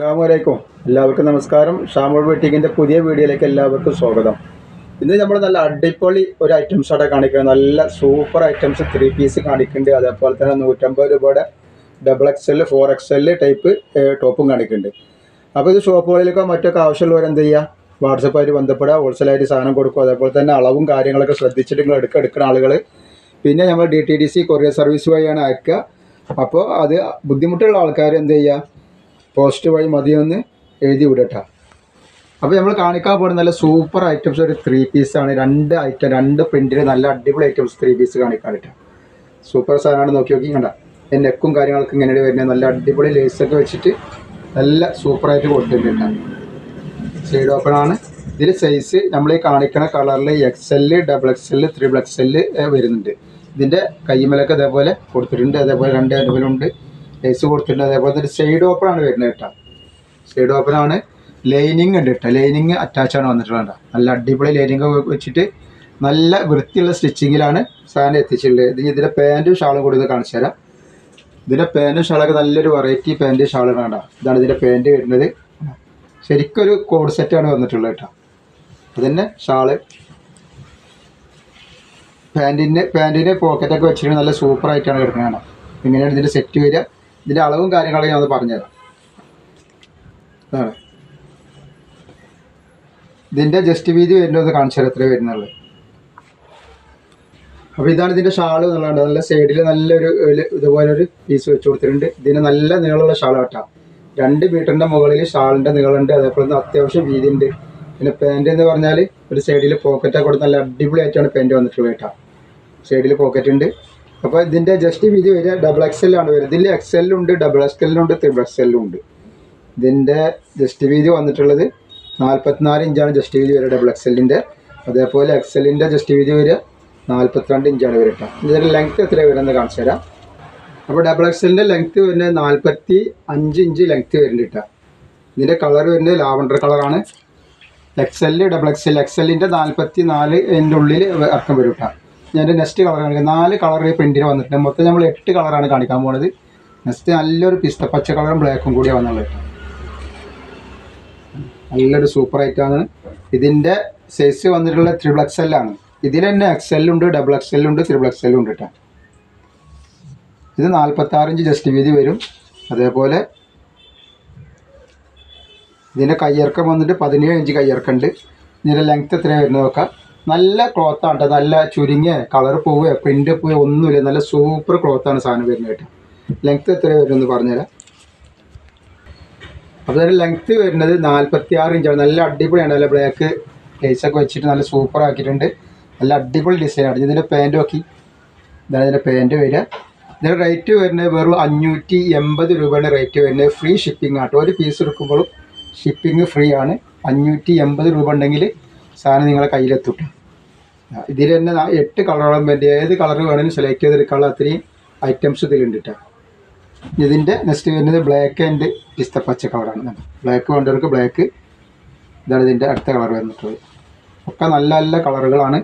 അസ്സാമലൈക്കും എല്ലാവർക്കും നമസ്കാരം. ഷാമോൾ ബെട്ടിക്കിന്റെ പുതിയ വീഡിയോയിലേക്ക് എല്ലാവർക്കും സ്വാഗതം. ഇന്ന് നമ്മൾ നല്ല അടിപൊളി ഒരു ഐറ്റംസ് അവിടെ കാണിക്കുന്നത്. നല്ല സൂപ്പർ ഐറ്റംസ് ത്രീ പീസ് കാണിക്കുന്നുണ്ട്. അതേപോലെ തന്നെ നൂറ്റമ്പത് രൂപയുടെ double X L four X L type ടോപ്പും കാണിക്കുന്നുണ്ട്. അപ്പോൾ ഇത് ഷോപ്പുകളിലേക്കോ മറ്റൊക്കെ ആവശ്യമുള്ളവർ എന്ത് ചെയ്യുക വാട്സപ്പായിട്ട് ബന്ധപ്പെടുക ഹോൾസെയിലായിട്ട് സാധനം കൊടുക്കുക. അതേപോലെ തന്നെ അളവും കാര്യങ്ങളൊക്കെ ശ്രദ്ധിച്ചിട്ട് നിങ്ങൾ എടുക്കുക എടുക്കുന്ന ആളുകൾ പിന്നെ നമ്മൾ D T D C courier service വഴിയാണ് അയക്കുക. അപ്പോൾ അത് ബുദ്ധിമുട്ടുള്ള ആൾക്കാർ എന്ത് ചെയ്യുക പോസ്റ്റ് വഴി മതിയെന്ന് എഴുതി വിടട്ടാ. അപ്പോൾ നമ്മൾ കാണിക്കാൻ പോകുന്ന നല്ല സൂപ്പർ ഐറ്റംസ് ഒരു ത്രീ പീസാണ് രണ്ട് ഐറ്റം രണ്ട് പ്രിന്റിൽ നല്ല അടിപൊളി ഐറ്റംസ് ത്രീ പീസ് കാണിക്കാൻ കേട്ടോ സൂപ്പർ സാധനമാണ്. നോക്കി നോക്കി കണ്ട. നെക്കും കാര്യങ്ങളൊക്കെ ഇങ്ങനെ വരുന്നത്. നല്ല അടിപൊളി ലേസൊക്കെ വെച്ചിട്ട് നല്ല സൂപ്പറായിട്ട് കൊടുത്തിട്ടുണ്ട് സൈഡ് ഓപ്പൺ ആണ്. ഇതിൽ സൈസ് നമ്മൾ ഈ കാണിക്കുന്ന കളറിൽ X L double X L triple X L വരുന്നുണ്ട്. ഇതിന്റെ കൈമലൊക്കെ അതേപോലെ കൊടുത്തിട്ടുണ്ട്. അതേപോലെ രണ്ട് അനുഭവമുണ്ട് ലേസ് കൊടുത്തിട്ടുണ്ട്. അതേപോലെ തന്നെ സൈഡ് ഓപ്പൺ ആണ് വരുന്നത് കേട്ടോ. സൈഡ് ഓപ്പൺ ആണ്. ലൈനിങ് ഉണ്ട് കേട്ടോ. ലൈനിങ് അറ്റാച്ച് ആണ് വന്നിട്ടുള്ളത് നല്ല അടിപൊളി ലൈനിങ് വെച്ചിട്ട് നല്ല വൃത്തിയുള്ള സ്റ്റിച്ചിങ്ങിലാണ് സാധനം എത്തിച്ചിട്ടുള്ളത്. ഇത് ഇതിന്റെ പാന്റും ഷാളും കൂടി ഒന്ന് കാണിച്ചു തരാം. ഇതിന്റെ പാന്റും ഷാളൊക്കെ നല്ലൊരു വെറൈറ്റി പാന്റ് ഷാളാണ് കേട്ടോ. ഇതാണ് ഇതിന്റെ പാന്റ് വരുന്നത്. ശരിക്കൊരു കോഡ് സെറ്റാണ് വന്നിട്ടുള്ളത് കേട്ടോ. അതന്നെ ഷാൾ പാന്റിന്റെ പാന്റിന്റെ പോക്കറ്റൊക്കെ വെച്ചിട്ട് നല്ല സൂപ്പറായിട്ടാണ് കിടക്കുന്നത് ഇങ്ങനെയാണ് ഇതിന്റെ സെറ്റ് വരിക. ഇതിന്റെ അളവും കാര്യങ്ങളൊക്കെ ഞാൻ പറഞ്ഞുതരാം. ഇതാണ്. ഇതിന്റെ ജസ്റ്റ് വീതി വരുന്നത് കാണിച്ചു തരാം എത്ര വരുന്നുള്ളത് അപ്പോൾ ഇതാണ് ഇതിന്റെ ഷാൾ എന്നുള്ളത് നല്ല സൈഡിൽ നല്ലൊരു ഇതുപോലെ ഒരു പീസ് വെച്ച് കൊടുത്തിട്ടുണ്ട്. ഇതിന് നല്ല നീളമുള്ള ഷാൾ കേട്ടോ. രണ്ട് മീറ്ററിന്റെ മുകളിൽ ഷാളിന്റെ നീളമുണ്ട്. അതേപോലെ അത്യാവശ്യം വീതി ഉണ്ട് പിന്നെ പാന്റ് എന്ന് പറഞ്ഞാൽ ഒരു സൈഡിൽ പോക്കറ്റൊക്കെ കൊടുത്ത് നല്ല അടിപൊളിയായിട്ടാണ് പാന്റ് വന്നിട്ടുള്ളത് കേട്ടോ. സൈഡിൽ പോക്കറ്റ് ഉണ്ട്. അപ്പോൾ ഇതിന്റെ ജസ്റ്റ് വീതി വരിക ഡബിൾ എക്സ് ആണ് വരുന്നത്. ഇതിൽ എക്സ് എല്ലുണ്ട് ഡബിൾ എക്സ് എല്ലുണ്ട് ത്രിബിൾ എക്സ് എല്ലുണ്ട് ഇതിന്റെ ജസ്റ്റ് വീതി വന്നിട്ടുള്ളത് നാൽപ്പത്തിനാല് ഇഞ്ചാണ് ജസ്റ്റ് വീതി വരിക ഡബിൾ എക്സ് എല്ലിന്റെ അതേപോലെ എക്സ് ജസ്റ്റ് വീതി വരിക നാൽപ്പത്തിരണ്ട് ഇഞ്ചാണ് വരട്ടെ ഇതിന്റെ ലെങ്ത്ത് എത്ര വരുന്നത് കാണിച്ചു തരാം. അപ്പോൾ ഡബിൾ എക്സ് എല്ലിന്റെ ലെങ്ത്ത് വരുന്നത് നാൽപ്പത്തി അഞ്ച് ഇഞ്ച് ലെങ്ത്ത് വരുന്നുണ്ട് കേട്ടോ ഇതിന്റെ കളർ വരുന്നത് ലാവണ്ടർ കളറാണ് X double X L X എല്ലിന്റെ നാൽപ്പത്തി നാല് ഉള്ളിൽ അർത്ഥം വരും കേട്ടോ ഞാൻ നെക്സ്റ്റ് കളർ കാണിക്കാം. നാല് കളർ പ്രിന്റിന് വന്നിട്ടുണ്ട്. മൊത്തം നമ്മൾ എട്ട് കളറാണ് കാണിക്കാൻ പോണത്. നെക്സ്റ്റ് നല്ലൊരു പിസ്ത പച്ച കളറും ബ്ലാക്കും കൂടി വന്നുള്ളത് നല്ലൊരു സൂപ്പർ ഐറ്റമാണ് ഇതിന്റെ സൈസ് വന്നിട്ടുള്ള ത്രിബിൾ എക്സ് എൽ ആണ്. ഇതിൽ തന്നെ എക്സ് എല്ലുണ്ട് ഡബിൾ എക്സ് എല്ലുണ്ട് ത്രിബിൾ എക്സ് എൽ ഉണ്ട് കേട്ടോ. ഇത് നാൽപ്പത്താറ് ഇഞ്ച് ജസ്റ്റ് വീതി വരും. അതേപോലെ ഇതിന്റെ കയ്യിറക്കം വന്നിട്ട് പതിനേഴ് ഇഞ്ച് കയ്യിറക്കമുണ്ട് ഇതിന്റെ ലെങ്ത് എത്രയാണ് വരുന്നത് നോക്കാം. നല്ല ക്ലോത്താണ് കേട്ടോ നല്ല ചുരുങ്ങിയ കളർ പോവുക പ്രിന്റ് പോവുക ഒന്നുമില്ല. നല്ല സൂപ്പർ ക്ലോത്ത് ആണ് സാധനം വരുന്നത് കേട്ടോ. ലെങ്ത്ത് എത്ര വരുമെന്ന് പറഞ്ഞുതരാം. അപ്പോൾ അതിന്റെ ലെങ്ത്ത് വരുന്നത് നാൽപ്പത്തി ആറ് ഇഞ്ചാണ് നല്ല അടിപൊളിയാണ്. നല്ല ബ്ലാക്ക് ഒക്കെ വെച്ചിട്ട് നല്ല സൂപ്പർ ആക്കിയിട്ടുണ്ട്. നല്ല അടിപൊളി ഡിസൈനാണ് ഇതിന്റെ പാന്റ് നോക്കി. ഇതാണ് ഇതിന്റെ പാന്റ് വരിക. ഇതിന്റെ റേറ്റ് വരുന്നത് വെറും അഞ്ഞൂറ്റി എൺപത് രൂപയാണ് റേറ്റ് വരുന്നത് ഫ്രീ ഷിപ്പിംഗ് ആട്ടോ ഒരു പീസ് എടുക്കുമ്പോഴും ഷിപ്പിംഗ് ഫ്രീ ആണ്. അഞ്ഞൂറ്റി എൺപത് രൂപ ഉണ്ടെങ്കിൽ സാധനം നിങ്ങളെ കയ്യിലെത്തും. ഇതിൽ തന്നെ എട്ട് കളറോളം വേണ്ടി ഏത് കളർ വേണമെങ്കിലും സെലക്ട് ചെയ്തെടുക്കാനുള്ള അത്രയും ഐറ്റംസ് ഇതിലുണ്ട് കേട്ടോ ഇതിന്റെ നെക്സ്റ്റ് വരുന്നത് ബ്ലാക്ക് ആൻഡ് പിസ്ത പച്ച കളറാണ് ബ്ലാക്ക് വേണ്ടവർക്ക് ബ്ലാക്ക് ഇതാണ് ഇതിന്റെ അടുത്ത കളർ വന്നിട്ടുള്ളത്. ഒക്കെ നല്ല നല്ല കളറുകളാണ്.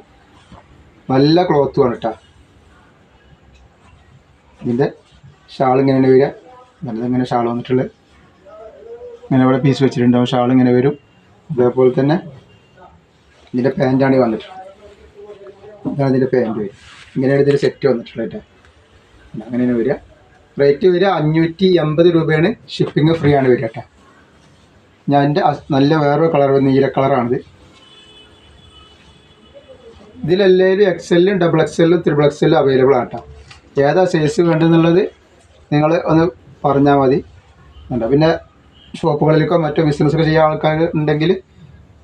നല്ല ക്ലോത്തുമാണ് കേട്ടോ ഇതിന്റെ ഷാൾ ഇങ്ങനെ വരിക. നല്ലതിങ്ങനെ ഷാൾ വന്നിട്ടുള്ളത്. ഇങ്ങനെ ഇവിടെ പീസ് വെച്ചിട്ടുണ്ടാവും. ഷാൾ ഇങ്ങനെ വരും. അതേപോലെ തന്നെ ഇതിന്റെ പാന്റാണ് വന്നിട്ടുള്ളത്. ഇതാണ് ഇതിന്റെ പാന്റ് വരും ഇങ്ങനെയാണ് ഇതിന്റെ സെറ്റ് വന്നിട്ടുള്ളത് അങ്ങനെയാണ് വരിക. റേറ്റ് വരിക അഞ്ഞൂറ്റി എൺപത് രൂപയാണ് ഷിപ്പിംഗ് ഫ്രീ ആണ് വരിക കേട്ടോ. ഞാൻ എന്റെ നല്ല വേറൊരു കളർ നീല കളറാണിത് ഇതിലെല്ലാവരും എക്സ് എല്ലും ഡബിൾ എക്സ് എല്ലും ത്രിബിൾ എക്സ് എല്ലും അവൈലബിൾ ആണ് കേട്ടോ. ഏതാ സൈസ് വേണ്ടെന്നുള്ളത് നിങ്ങൾ ഒന്ന് പറഞ്ഞാൽ മതി. ഉണ്ടോ പിന്നെ ഷോപ്പുകളിലേക്കോ മറ്റോ ബിസിനസ്സൊക്കെ ചെയ്യാൻ ആൾക്കാർ ഉണ്ടെങ്കിൽ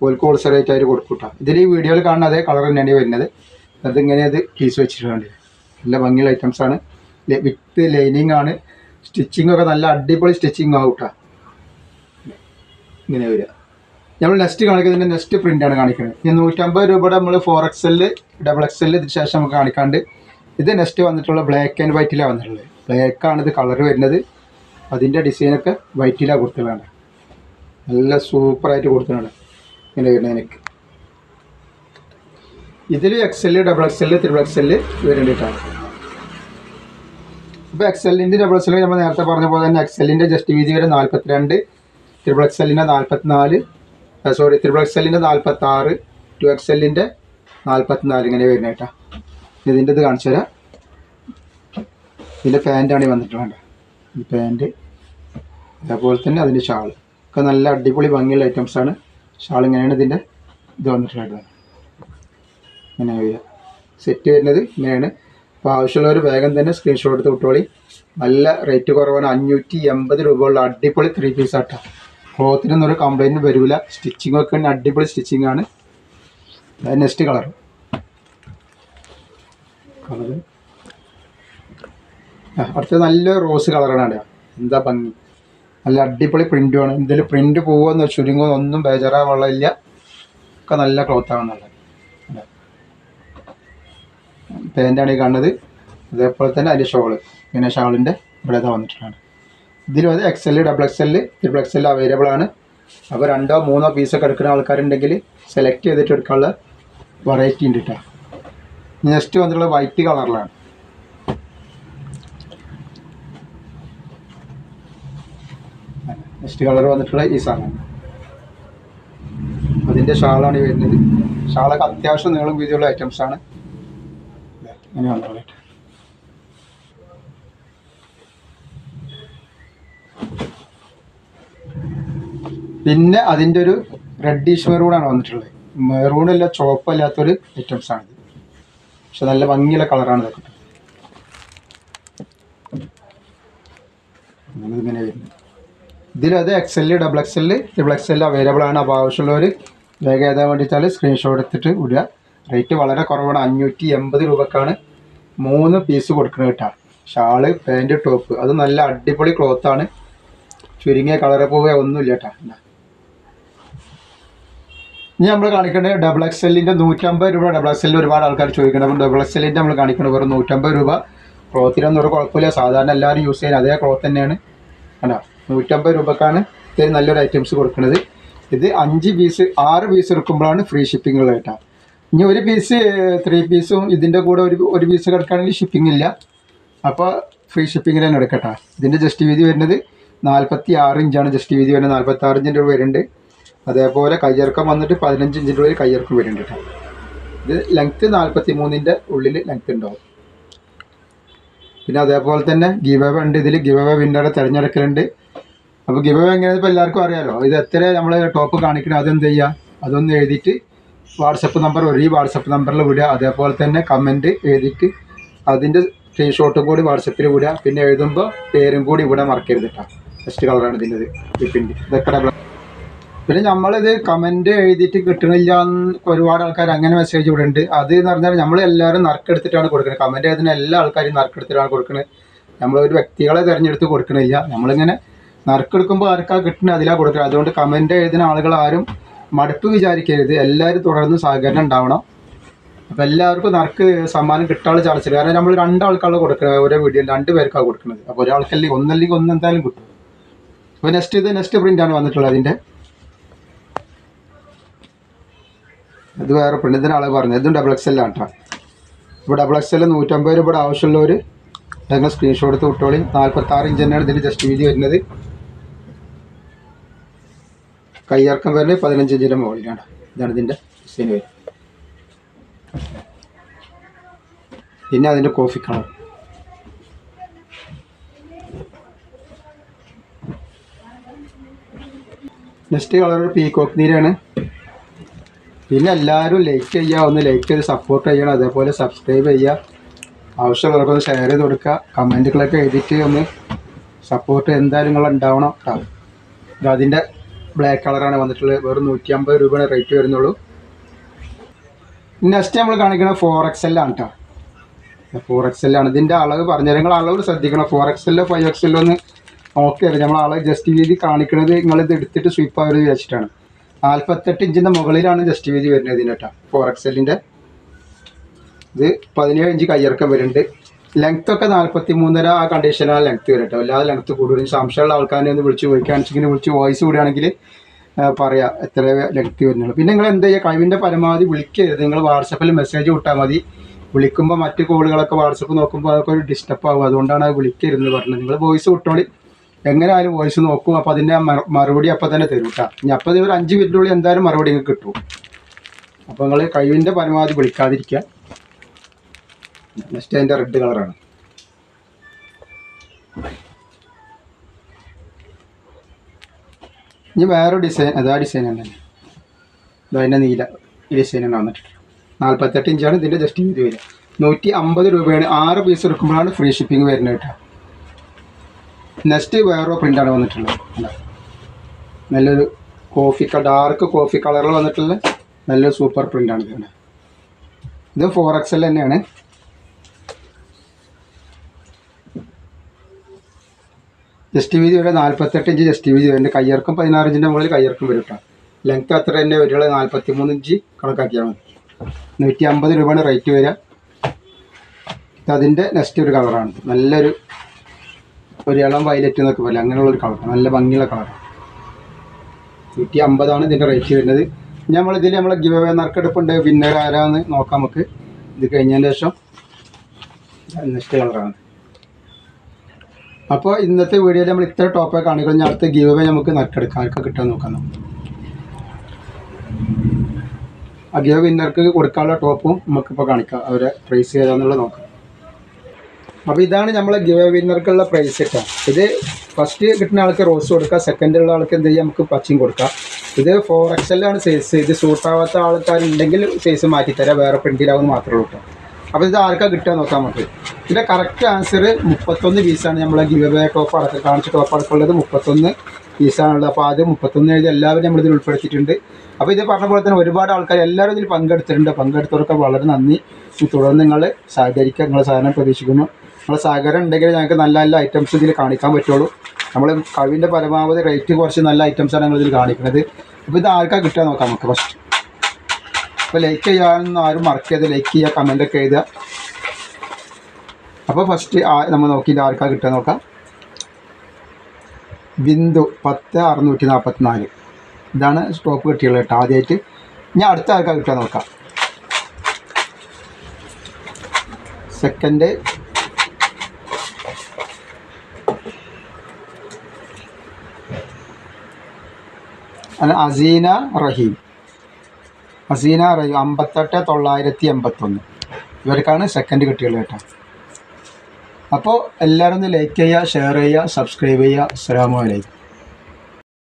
ഓൽക്ക് ഹോൾസെയിൽ ആയിട്ട് കൊടുക്കും കേട്ടോ ഇതിൽ ഈ വീഡിയോയിൽ കാണുന്ന അതേ കളർ തന്നെയാണ് വരുന്നത്. അതിങ്ങനെ അത് പീസ് വെച്ചിട്ടുണ്ട് നല്ല ഭംഗിയുള്ള ഐറ്റംസ് ആണ്. വിത്ത് ലൈനിങ് ആണ്. സ്റ്റിച്ചിങ് ഒക്കെ നല്ല അടിപൊളി സ്റ്റിച്ചിങ് ആവും കേട്ടോ ഇങ്ങനെ വരിക. നമ്മൾ നെക്സ്റ്റ് കാണിക്കുന്നതിന്റെ നെക്സ്റ്റ് പ്രിന്റ് ആണ് കാണിക്കുന്നത്. ഇനി നൂറ്റമ്പത് രൂപയുടെ നമ്മൾ four X L double X L ഇതിന് ശേഷം നമുക്ക് കാണിക്കാണ്ട് ഇത് നെക്സ്റ്റ് വന്നിട്ടുള്ള ബ്ലാക്ക് ആൻഡ് വൈറ്റിലാണ് വന്നിട്ടുള്ളത്. ബ്ലാക്ക് ആണ് ഇത് കളർ വരുന്നത്. അതിന്റെ ഡിസൈനൊക്കെ വൈറ്റിലാണ് കൊടുത്തതാണ് നല്ല സൂപ്പറായിട്ട് കൊടുത്തതാണ് ഇങ്ങനെ വരുന്നത് എനിക്ക്. ഇതിൽ X L double X L triple X L വരുന്നുണ്ട് ഇപ്പോൾ എക്സലിന്റെ ഡബിൾ എക്സൽ നമ്മൾ നേരത്തെ പറഞ്ഞ പോലെ തന്നെ എക്സലിന്റെ ജസ്റ്റ് വീതി വരെ നാൽപ്പത്തിരണ്ട് ത്രിബിൾ എക്സ് എല്ലിന്റെ നാൽപ്പത്തിനാല് സോറി ത്രിബിൾ എക്സ് എല്ലിന്റെ നാൽപ്പത്തി ആറ് ടു എക്സ് എല്ലിന്റെ നാൽപ്പത്തിനാല് ഇങ്ങനെ വരുന്നേട്ടാ ഇതിന്റെ ഇത് കാണിച്ചു തരാം. ഇതിന്റെ പാന്റാണ് വന്നിട്ടുള്ളത് ഈ പാന്റ് അതേപോലെ തന്നെ അതിന്റെ ഷാൾ ഒക്കെ നല്ല അടിപൊളി ഭംഗിയുള്ള ഐറ്റംസ് ആണ്. ഷാൾ ഇങ്ങനെയാണ് ഇതിന്റെ ഇത് വന്നിട്ടുള്ളത്. ഇങ്ങനെ വരിക. സെറ്റ് വരുന്നത് ഇങ്ങനെയാണ്. അപ്പോൾ ആവശ്യമുള്ളവർ വേഗം തന്നെ സ്ക്രീൻഷോട്ട് എടുത്ത് വിട്ടോളി. നല്ല റേറ്റ് കുറവാണ്. അഞ്ഞൂറ്റി എൺപത് രൂപയുള്ള അടിപൊളി ത്രീ പീസ് ആട്ടോ. ക്ലോത്തിനൊന്നും ഒരു കംപ്ലൈന്റ് വരില്ല സ്റ്റിച്ചിങ് ഒക്കെ അടിപൊളി സ്റ്റിച്ചിങ് ആണ്. നെക്സ്റ്റ് കളർ കളർ അടുത്ത നല്ല റോസ് കളറാണ് എന്താ ഭംഗി? നല്ല അടിപൊളി പ്രിന്റുമാണ് എന്തെങ്കിലും പ്രിന്റ് പോവുക ചുരുങ്ങോ ഒന്നും ബേജാറാവുള്ളതില്ല ഒക്കെ നല്ല ക്ലോത്താണ് നല്ലത് പേന്റാണ് ഈ കാണുന്നത്. അതേപോലെ തന്നെ അതിന്റെ ഷോൾ പിന്നെ ഷാളിന്റെ ഇവിടെ വന്നിട്ടുള്ളതാണ്. ഇതിൽ അത് X L double X L triple X L available ആണ്. അപ്പോൾ രണ്ടോ മൂന്നോ പീസൊക്കെ എടുക്കുന്ന ആൾക്കാരുണ്ടെങ്കിൽ സെലക്ട് ചെയ്തിട്ട് എടുക്കാനുള്ള വെറൈറ്റി ഉണ്ട് കേട്ടോ നെക്സ്റ്റ് വന്നിട്ടുള്ള വൈറ്റ് കളറിലാണ് നെക്സ്റ്റ് കളർ വന്നിട്ടുള്ള ഈ സാധനം. അതിന്റെ ഷാളാണ് ഈ വരുന്നത്. ഷാളൊക്കെ അത്യാവശ്യം നീളം വീതിയുള്ള ഐറ്റംസ് ആണ്. ദേ, ഇങ്ങനെ പിന്നെ അതിന്റെ ഒരു റെഡിഷ് മെറൂണാണ് വന്നിട്ടുള്ളത്. മെറൂണല്ല ചുവപ്പല്ലാത്തൊരു ഐറ്റംസ് ആണ് ഇത്. പക്ഷെ നല്ല ഭംഗിയുള്ള കളറാണ് ഇതൊക്കെ. ഇങ്ങനെ വരുന്നത് ഇതിലത് X L double X L triple X L available ആണ്. അപ്പോൾ ആവശ്യമുള്ളവർ വേഗം ഏതാ വേണ്ടിയിട്ടാൽ സ്ക്രീൻഷോട്ട് എടുത്തിട്ട് വിടുക. റേറ്റ് വളരെ കുറവാണ്. അഞ്ഞൂറ്റി എൺപത് രൂപക്കാണ് മൂന്ന് പീസ് കൊടുക്കുന്നത് കേട്ടോ. ഷാൾ പാന്റ് ടോപ്പ് അത് നല്ല അടിപൊളി ക്ലോത്താണ് ചുരുങ്ങിയ കളറ് പോവുക ഒന്നുമില്ല കേട്ടോ. ഇനി നമ്മൾ കാണിക്കേണ്ടത് ഡബിൾ എക്സ് എല്ലിന്റെ നൂറ്റമ്പത് രൂപ. ഡബിൾ എക്സ് എല്ലിൽ ഒരുപാട് ആൾക്കാർ ചോദിക്കണം അപ്പം ഡബിൾ എക്സ് എല്ലിന്റെ നമ്മൾ കാണിക്കുന്നത് വെറും നൂറ്റമ്പത് രൂപ. ക്ലോത്തിനൊന്നും ഒരു കുഴപ്പമില്ല. സാധാരണ എല്ലാവരും യൂസ് ചെയ്യുന്ന അതേ ക്ലോത്ത് തന്നെയാണ്. കണ്ടോ? നൂറ്റമ്പത് രൂപക്കാണ് ഇത്തിരി നല്ലൊരു ഐറ്റംസ് കൊടുക്കുന്നത്. ഇത് അഞ്ച് പീസ് ആറ് പീസ് എടുക്കുമ്പോഴാണ് ഫ്രീ ഷിപ്പിംഗ് ഉള്ളത് കേട്ടോ. ഇനി ഒരു പീസ് ത്രീ പീസും ഇതിന്റെ കൂടെ ഒരു ഒരു പീസ് കിടക്കുകയാണെങ്കിൽ ഷിപ്പിംഗ് ഇല്ല. അപ്പോൾ ഫ്രീ ഷിപ്പിംഗ് തന്നെ എടുക്കട്ടെ. ഇതിന്റെ ജസ്റ്റ് വീതി വരുന്നത് നാൽപ്പത്തി ആറ് ഇഞ്ചാണ്. ജസ്റ്റ് വീതി വരുന്നത് നാൽപ്പത്തി ആറ് ഇഞ്ചിന്റെ വരുന്നുണ്ട്. അതേപോലെ കയ്യിറക്കം വന്നിട്ട് പതിനഞ്ച് ഇഞ്ചിന്റെ ഉള്ളിൽ കയ്യിറക്കം വരുന്നുണ്ട് കേട്ടോ. ഇത് ലെങ്ത്ത് നാൽപ്പത്തി മൂന്നിന്റെ ഉള്ളിൽ ലെങ്ത്ത് ഉണ്ടാവും. പിന്നെ അതേപോലെ തന്നെ ഗിവ് അവേ ഉണ്ട്. ഇതിൽ ഗിവ് അവേ വിന്നറെ തിരഞ്ഞെടുക്കലുണ്ട്. അപ്പോൾ ഗിവ് എങ്ങനെയാണ് ഇപ്പൊ എല്ലാവർക്കും അറിയാലോ. ഇത് എത്ര നമ്മൾ ടോപ്പ് കാണിക്കണം അതെന്ത് ചെയ്യുക അതൊന്ന് എഴുതിയിട്ട് വാട്സപ്പ് നമ്പർ ഒരു വാട്സപ്പ് നമ്പറിൽ വിടുക. അതേപോലെ തന്നെ കമന്റ് എഴുതിയിട്ട് അതിന്റെ സ്ക്രീൻഷോട്ടും കൂടി വാട്സപ്പിൽ വിടുക. പിന്നെ എഴുതുമ്പോൾ പേരും കൂടി ഇവിടെ മറക്കരുത് ഫസ്റ്റ് കളറാണ് ഇതിന്റെ ടിപ്പിന്റെ ഇതൊക്കെ പിന്നെ നമ്മളിത് കമന്റ് എഴുതിയിട്ട് കിട്ടണില്ല ഒരുപാട് ആൾക്കാർ അങ്ങനെ മെസ്സേജ് ഇവിടെ അത് എന്ന് പറഞ്ഞാൽ നമ്മൾ എല്ലാവരും നറുക്കെടുത്തിട്ടാണ് കൊടുക്കുന്നത് കമന്റ് എഴുതുന്ന എല്ലാ ആൾക്കാരും നറുക്കെടുത്തിട്ടാണ് കൊടുക്കുന്നത് നമ്മളൊരു വ്യക്തികളെ തിരഞ്ഞെടുത്ത് കൊടുക്കണില്ല. നമ്മളിങ്ങനെ നറുക്കെടുക്കുമ്പോൾ ആർക്കാ കിട്ടുന്നത് അതിലാണ് കൊടുക്കുക അതുകൊണ്ട് കമന്റ് എഴുതുന്ന ആളുകൾ ആരും മടുപ്പ് വിചാരിക്കരുത്. എല്ലാവരും തുടർന്ന് സഹകരണം ഉണ്ടാവണം. അപ്പോൾ എല്ലാവർക്കും നറുക്ക് സമ്മാനം കിട്ടാനുള്ള ചാൻസ് ഇല്ല. കാരണം നമ്മൾ രണ്ടാൾക്കാണ് കൊടുക്കുന്നത് ഓരോ വീഡിയോ രണ്ട് പേർക്കാണ് കൊടുക്കുന്നത് അപ്പോൾ ഒരാൾക്കല്ലെങ്കിൽ ഒന്നല്ലെങ്കിൽ ഒന്ന് എന്തായാലും കിട്ടും. അപ്പോൾ നെക്സ്റ്റ് ഇത് നെക്സ്റ്റ് പ്രിന്റാണ് വന്നിട്ടുള്ളത് അതിന്റെ ഇത് വേറെ പെണ്ണിതിന് ആളെ പറഞ്ഞത്. ഇതും ഡബിൾ എക്സ് എല്ലാണ് കേട്ടോ ഇപ്പോൾ ഡബിൾ എക്സ് എൽ നൂറ്റമ്പത് രൂപയുടെ ആവശ്യമുള്ളവർ നിങ്ങൾ സ്ക്രീൻഷോട്ട് എടുത്ത് വിട്ടോളി. നാൽപ്പത്താറ് ഇഞ്ച് തന്നെയാണ് ഇതിന്റെ ജസ്റ്റ് വീതി വരുന്നത്. കയ്യിറക്കം വരുന്നത് പതിനഞ്ച് ഇഞ്ചിന്റെ മുകളിലാണ്. ഇതാണ് ഇതിന്റെ ഡിസൈൻ വരുന്നത് പിന്നെ അതിന്റെ coffee colour next colour peacock നീരാണ്. പിന്നെ എല്ലാവരും ലൈക്ക് ചെയ്യുക ഒന്ന് ലൈക്ക് ചെയ്ത് സപ്പോർട്ട് ചെയ്യണം അതേപോലെ സബ്സ്ക്രൈബ് ചെയ്യുക. ആവശ്യമുള്ളവർക്ക് ഒന്ന് ഷെയർ ചെയ്ത് കൊടുക്കുക. കമന്റുകളൊക്കെ എഴുതിയിട്ട് ഒന്ന് സപ്പോർട്ട് എന്തായാലും നിങ്ങൾ ഉണ്ടാവണം കേട്ടോ അതിന്റെ ബ്ലാക്ക് കളറാണ് വന്നിട്ടുള്ളത്. വെറും നൂറ്റി അമ്പത് രൂപയാണ് റേറ്റ് വരുന്നുള്ളൂ. നെക്സ്റ്റ് നമ്മൾ കാണിക്കുന്നത് ഫോർ എക്സ് എൽ ആണ് കേട്ടോ ഫോർ എക്സ് എൽ ആണ്. ഇതിന്റെ അളവ് പറഞ്ഞു നിങ്ങൾ അളവ് ശ്രദ്ധിക്കണം. ഫോർ എക്സ് എല്ലോ ഫൈവ് എക്സ് എല്ലോ ഒന്ന് നോക്കിയത് നമ്മൾ അളവ് ജസ്റ്റ് വീതി കാണിക്കുന്നത് നിങ്ങൾ ഇത് എടുത്തിട്ട് സ്വീപ്പ് ആവരുത് വിചാരിച്ചിട്ടാണ്. നാൽപ്പത്തെട്ട് ഇഞ്ചിന്റെ മുകളിലാണ് ജസ്റ്റ് വീതി വരുന്നത് ഇതിന്റെ കേട്ടോ ഫോർ എക്സ് എല്ലിന്റെ ഇത് പതിനേഴ് ഇഞ്ച് കയ്യിറക്കം വരുന്നുണ്ട്. ലെങ്ത് ഒക്കെ നാൽപ്പത്തി മൂന്നര ആ കണ്ടീഷനാണ് ലെങ്ത് വരും കേട്ടോ അല്ലാതെ ലെങ്ത് കൂടുതലും സംശയമുള്ള ആൾക്കാരെ ഒന്ന് വിളിച്ച് ചോദിക്കുകയാണെങ്കിൽ വിളിച്ച് വോയിസ് വിടുകയാണെങ്കിൽ പറയാം എത്ര ലെങ്ത് വരുന്നുള്ളൂ. പിന്നെ നിങ്ങൾ എന്ത് ചെയ്യുക? കഴിവിന്റെ പരമാവധി വിളിക്കരുത്. നിങ്ങൾ വാട്സപ്പിൽ മെസ്സേജ് വിട്ടാൽ മതി. വിളിക്കുമ്പോൾ മറ്റ് കോളുകളൊക്കെ വാട്സപ്പ് നോക്കുമ്പോൾ അതൊക്കെ ഒരു ഡിസ്റ്റർബ് ആകും അതുകൊണ്ടാണ് അത് വിളിക്കരുതെന്ന് പറഞ്ഞത്. നിങ്ങൾ വോയിസ് വിട്ടോളി. എങ്ങനെ ആയാലും വോയിസ് നോക്കും അപ്പോൾ അതിന്റെ മറുപടി അപ്പം തന്നെ തരും കേട്ടോ ഇനി അപ്പോൾ ഒരു അഞ്ച് മിനിറ്റിനുള്ളിൽ എന്തായാലും മറുപടി നിങ്ങൾക്ക് കിട്ടും. അപ്പോൾ നിങ്ങൾ കഴിവിന്റെ പരമാവധി വിളിക്കാതിരിക്കുക. നെക്സ്റ്റ് അതിന്റെ റെഡ് കളറാണ് ഇനി വേറെ ഡിസൈൻ അതാ ഡിസൈൻ തന്നെ അതിന്റെ നീല ഈ ഡിസൈനാണ് വന്നിട്ട് നാൽപ്പത്തെട്ട് ഇഞ്ചാണ് ഇതിന്റെ ജസ്റ്റ് ഇത് വരിക. നൂറ്റി അമ്പത് രൂപയാണ്. ആറ് പീസ് എടുക്കുമ്പോഴാണ് ഫ്രീ ഷിപ്പിംഗ് വരുന്നത് കേട്ടോ. നെക്സ്റ്റ് വേറൊരു പ്രിന്റാണ് വന്നിട്ടുള്ളത്. നല്ലൊരു കോഫി ഡാർക്ക് കോഫി കളറിൽ വന്നിട്ടുള്ള നല്ലൊരു സൂപ്പർ പ്രിന്റാണ് ഇത്. ഇത് ഫോർ എക്സൽ തന്നെയാണ്. ജസ്റ്റ് വീതി വരെ നാൽപ്പത്തെട്ട് ഇഞ്ച് ജസ്റ്റ് വീതി വരുന്നുണ്ട് കയ്യർക്കും പതിനാറ് ഇഞ്ചിന്റെ മുകളിൽ കയ്യർക്കും വരും കേട്ടോ ലെങ്ത് അത്ര തന്നെ വരിക നാൽപ്പത്തി മൂന്ന് ഇഞ്ച് കണക്കാക്കിയാൽ മതി. നൂറ്റി അമ്പത് രൂപയാണ് റേറ്റ് വരിക. അതിന്റെ നെക്സ്റ്റ് ഒരു കളറാണ് നല്ലൊരു ഒരു ഇളം വയലറ്റ് എന്നൊക്കെ പോലെ അങ്ങനെയുള്ളൊരു കളർ നല്ല ഭംഗിയുള്ള കളറാണ് നൂറ്റി അമ്പതാണ് ഇതിന്റെ റേറ്റ് വരുന്നത്. നമ്മളിതിൽ നമ്മൾ ഗിവ് അവേ നറുക്കെടുപ്പുണ്ട്. വിന്നർ ആരാന്ന് നോക്കാം നമുക്ക്. ഇത് കഴിഞ്ഞതിന് ശേഷം നെക്സ്റ്റ് കളറാണ് അപ്പോൾ ഇന്നത്തെ വീഡിയോയിൽ നമ്മൾ ഇത്ര ടോപ്പേ കാണിക്കണം ഞാൻ അടുത്ത ഗീവ് അവേ നമുക്ക് നട്ടെടുക്കാം ആർക്കൊക്കെ കിട്ടാൻ നോക്കാം. ആ ഗീവ് വിന്നർക്ക് കൊടുക്കാനുള്ള ടോപ്പും നമുക്കിപ്പോൾ കാണിക്കാം. അവരെ പ്രൈസ് ഏതാണെന്നുള്ളത് നോക്കാം. അപ്പോൾ ഇതാണ് നമ്മളെ ഗീവ് വിന്നർക്കുള്ള പ്രൈസ് കിട്ടാം ഇത് ഫസ്റ്റ് കിട്ടുന്ന ആൾക്ക് റോസ് കൊടുക്കുക സെക്കൻഡ് ഉള്ള ആൾക്ക് എന്ത് ചെയ്യാം? നമുക്ക് പച്ചയും കൊടുക്കാം. ഇത് ഫോർ എക്സ് എല്ലാണ് സൈസ് ഇത് സൂട്ടാവാത്ത ആൾക്കാരുണ്ടെങ്കിൽ സൈസ് മാറ്റിത്തരാം. വേറെ പ്രിന്റിലാവുന്ന മാത്രമേ ഉള്ളൂ കേട്ടോ അപ്പോൾ ഇത് ആർക്കാ കിട്ടുക നോക്കാൻ നമുക്ക് ഇതിന്റെ കറക്റ്റ് ആൻസർ മുപ്പത്തൊന്ന് പീസാണ് നമ്മൾ ഗിവ് അവേ ടോപ്പ് അടക്കം കാണിച്ച ടോപ്പ് അടക്കമുള്ളത് മുപ്പത്തൊന്ന് പീസാണുള്ളത് അപ്പോൾ അത് മുപ്പത്തൊന്ന് എഴുതി എല്ലാവരും നമ്മളിതിൽ ഉൾപ്പെടുത്തിയിട്ടുണ്ട്. അപ്പോൾ ഇത് പറഞ്ഞ പോലെ തന്നെ ഒരുപാട് ആൾക്കാർ എല്ലാവരും ഇതിൽ പങ്കെടുത്തിട്ടുണ്ട്. പങ്കെടുത്തവർക്ക് വളരെ നന്ദി. തുടർന്ന് നിങ്ങൾ സഹകരിക്കുക. നിങ്ങളെ സാധനം പ്രതീക്ഷിക്കുന്നു. നിങ്ങളെ സഹകരണം ഉണ്ടെങ്കിൽ ഞങ്ങൾക്ക് നല്ല നല്ല ഐറ്റംസ് ഇതിൽ കാണിക്കാൻ പറ്റുള്ളൂ. നമ്മൾ കഴിവിന്റെ പരമാവധി റേറ്റ് കുറച്ച് നല്ല ഐറ്റംസാണ് ഞങ്ങൾ ഇതിൽ കാണിക്കുന്നത്. അപ്പോൾ ഇത് ആൾക്കാർ കിട്ടുക നോക്കാം നമുക്ക് ഫസ്റ്റ് അപ്പോൾ ലൈക്ക് ചെയ്യാനൊന്നും ആരും മറക്കരുത്. ലൈക്ക് ചെയ്യുക കമന്റ് ഒക്കെ എഴുതുക. അപ്പോൾ ഫസ്റ്റ് നമ്മൾ നോക്കിയിട്ട് ആർക്കാ കിട്ടുക നോക്കാം. ബിന്ദു പത്ത് അറുന്നൂറ്റി നാൽപ്പത്തി നാല് ഇതാണ് സ്റ്റോപ്പ് കിട്ടിയുള്ളത് കേട്ടോ ആദ്യമായിട്ട് ഞാൻ അടുത്ത ആൾക്കാർ കിട്ടാൻ നോക്കാം. സെക്കൻഡ് അസീന റഹീം. അസീന റഹീം അമ്പത്തെട്ട് തൊള്ളായിരത്തി എൺപത്തൊന്ന്. ഇവർക്കാണ് സെക്കൻഡ് കിട്ടിയത് കേട്ടോ. അപ്പോൾ എല്ലാവരും ഒന്ന് ലൈക്ക് ചെയ്യുക ഷെയർ ചെയ്യുക സബ്സ്ക്രൈബ് ചെയ്യുക. അസ്സാം വലൈക്കും